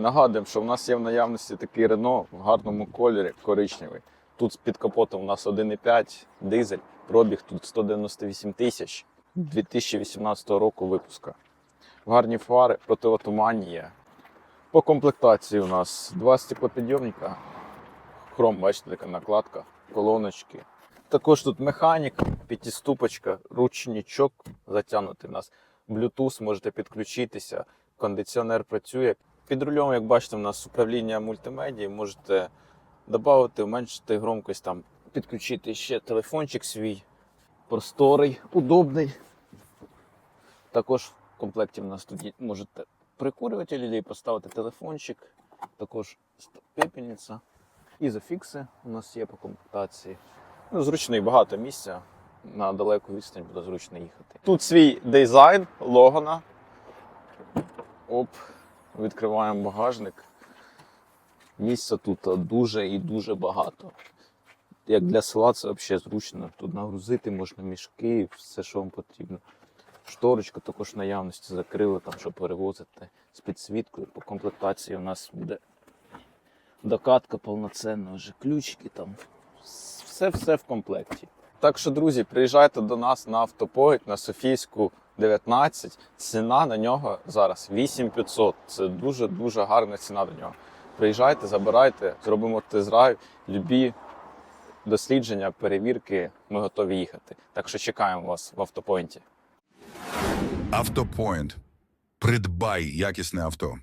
Нагадуємо, що в нас є в наявності такий Рено в гарному кольорі, коричневий. Тут під капотом у нас 1,5 дизель, пробіг тут 198 тисяч 2018 року випуска. Гарні фари, противотуманні є. По комплектації у нас два стеклопідйомника, хром, бачите, така накладка, колоночки. Також тут механіка, п'ятиступочка, ручничок затягнутий у нас. Bluetooth можете підключитися, кондиціонер працює. Під рулем, як бачите, у нас управління мультимедії, можете додати, уменшити громкость, там, підключити ще телефончик свій, просторий, удобний. Також в комплекті в нас тут можете прикурювати і поставити телефончик, також пепельниця. Ізофікси у нас є по комплектації. Ну, зручний, багато місця. На далеку відстань буде зручно їхати. Тут свій дизайн Логана. Оп, відкриваємо багажник. Місця тут дуже і дуже багато. Як для села це взагалі зручно. Тут нагрузити можна мішки, все, що вам потрібно. Шторочка також в наявності закрили, там, щоб перевозити з підсвіткою. По комплектації у нас буде докатка повноцінна, вже ключики там. Все-все в комплекті. Так що, друзі, приїжджайте до нас на автопоїзд на Софійську 19. Ціна на нього зараз 8500. Це дуже-дуже гарна ціна до нього. Приїжджайте, забирайте, зробимо тест-драйв, любі дослідження, перевірки. Ми готові їхати. Так що чекаємо вас в автопоінті. Автопойнт. Придбай якісне авто.